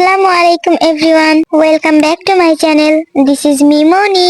আসসালামু আলাইকুম everyone welcome back to my channel this is me Moni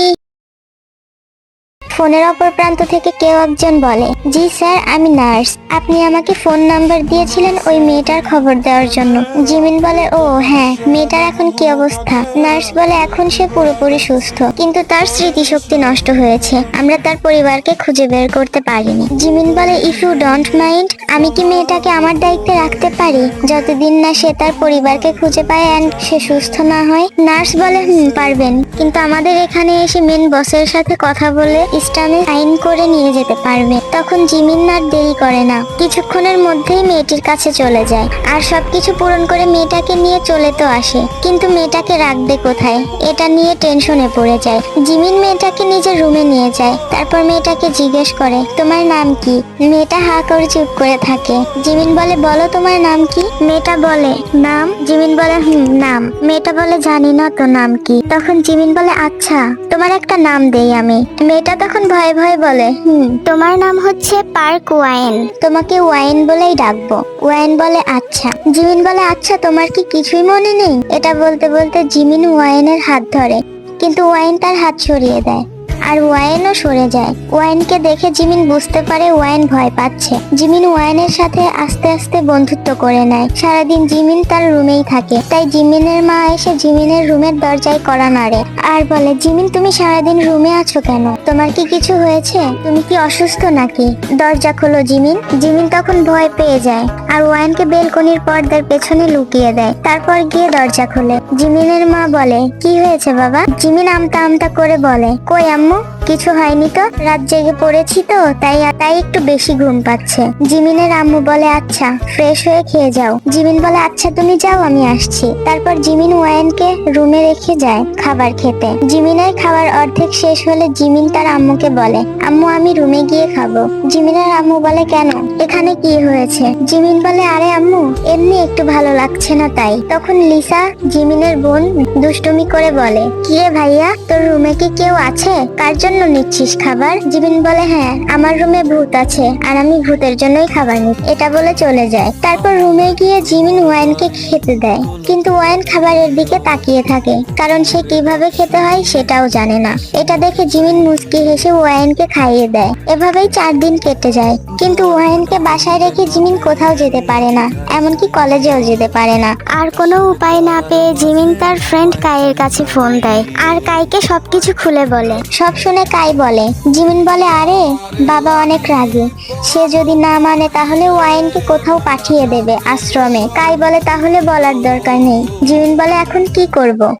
ফোনের অপর প্রান্ত থেকে কেউ একজন বলে, জি স্যার, আমি নার্স। আপনি আমাকে ফোন নাম্বার দিয়েছিলেন ওই মেয়েটার খবর দেওয়ার জন্য। জিমিন বলে, ও হ্যাঁ মেয়েটার এখন কি অবস্থা? নার্স বলে, এখন সে পুরোপুরি সুস্থ, কিন্তু তার স্মৃতিশক্তি নষ্ট হয়েছে। আমরা তার পরিবারকে খুঁজে বের করতে পারিনি। জিমিন বলে, ইফ ইউ ডোন্ট মাইন্ড, আমি কি মেয়েটাকে আমার দায়িত্বে রাখতে পারি? যতদিন না সে তার পরিবারকে খুঁজে পায় অ্যান্ড সে সুস্থ না হয়? নার্স বলে, হুম, পারবেন। কিন্তু আমাদের এখানে এসে মেন বসের সাথে কথা বলে স্টামে সাইন করে নিয়ে যেতে পারবে। তখন জিমিন আর দেরি করে না। কিছুক্ষণের মধ্যেই মেয়েটির কাছে চলে যায়। আর সবকিছু পূরণ করে মেয়েটাকে নিয়ে চলে তো আসে। কিন্তু মেয়েটাকে রাখবে কোথায়? এটা নিয়ে টেনশনে পড়ে যায়। জিমিন মেয়েটাকে নিজের রুমে নিয়ে যায়। তারপর মেয়েটাকে জিজ্ঞেস করে, তোমার নাম কি? মেয়েটা হা করে চুপ করে থাকে। জিমিন বলে, বলো তোমার নাম কি? মেয়েটা বলে, নাম? জিমিন বলে, হুম, নাম। মেয়েটা বলে, জানি না তো নাম কি। তখন জিমিন বলে আচ্ছা তোমার একটা নাম দেই আমি। মেয়েটা তখন ভয়ে ভয় বলে, হুম, তোমার নাম হচ্ছে পার্ক ওয়াইন। তোমাকে ওয়াইন বলেই ডাকবো। ওয়াইন বলে আচ্ছা। জিমিন বলে আচ্ছা তোমার কি কিছুই মনে নেই? এটা বলতে বলতে জিমিন ওয়াইনের হাত ধরে, কিন্তু ওয়াইন তার হাত সরিয়ে দেয়। আর ওয়াইনও সরে যায়। ওয়াইনকে দেখে জিমিন বুঝতে পারে ওয়াইন ভয় পাচ্ছে। জিমিন ওয়াইনের সাথে আস্তে আস্তে বন্ধুত্ব করে নেয়। সারাদিন জিমিন তার রুমেই থাকে। তাই জিমিনের মা এসে জিমিনের রুমের দরজায় কড়া নাড়ে আর বলে, জিমিন, তুমি সারাদিন রুমে আছো কেন? তোমার কি কিছু হয়েছে? তুমি কি অসুস্থ নাকি? দরজা খোলো জিমিন। জিমিন তখন ভয় পেয়ে যায় আর ওয়াইনকে বেলকনির পর্দার পেছনে লুকিয়ে দেয়। তারপর গিয়ে দরজা খোলে। জিমিনের মা বলে, কি হয়েছে বাবা? জিমিন আমতা আমতা করে বলে, কই আম্মু? কিছু হয়নি তো? রাত জেগে পড়েছি তো, তাই তাই একটু বেশি ঘুম পাচ্ছে। জিমিনের আম্মু বলে আচ্ছা ফ্রেশ হয়ে খেয়ে যাও। জিমিন বলে আচ্ছা তুমি যাও, আমি আসছি। তারপর জিমিন ওয়াইনকে রুমে রেখে যায় খাবার খেতে। জিমিনের খাবার অর্ধেক শেষ হলে জিমিন তার আম্মুকে বলে, আম্মু, আমি রুমে গিয়ে খাব। জিমিনের আম্মু বলে, কেন? এখানে কি হয়েছে? জিমিন বলে, আরে আম্মু, এমনি একটু ভালো লাগছে না তাই। তখন লিসা, জিমিনের বোন, দুষ্টুমি করে বলে কিরে ভাইয়া, তোর রুমে কি কেউ আছে? কার জন্য নিচ্ছিস খাবার? জিমিন বলে হ্যাঁ আমার রুমে ভূত আছে আর আমি ভূতের জন্যই খাবার নিচ্ছি। এটা বলে চলে যায়। তারপর রুমে গিয়ে জিমিন ওয়াইনকে খেতে দেয়। কিন্তু ওয়াইন খাবারের দিকে তাকিয়ে থাকে, কারণ সে কীভাবে খেতে হয় সেটাও জানে না। এটা দেখে জিমিন মুচকি হেসে ওয়াইনকে খাইয়ে দেয়। এভাবেই চার দিন কেটে যায়। কিন্তু ওয়াইনকে বাসায় রেখে জিমিন কোথাও যেতে পারে না, এমনকি কলেজেও যেতে পারে না। আর কোনো উপায় না পেয়ে জিমিন তার ফ্রেন্ড কাইয়ের কাছে ফোন দেয়। আর কাইকে সবকিছু খুলে বলে। সব শুনে কাই বলে? জিমিন বলে, আরে, বাবা অনেক রাগে। সে যদি না মানে তাহলে ও আইনকে কোথাও পাঠিয়ে দেবে আশ্রমে। কাই বলে, তাহলে বলার দরকার নেই। জিমিন বলে, এখন কি করব?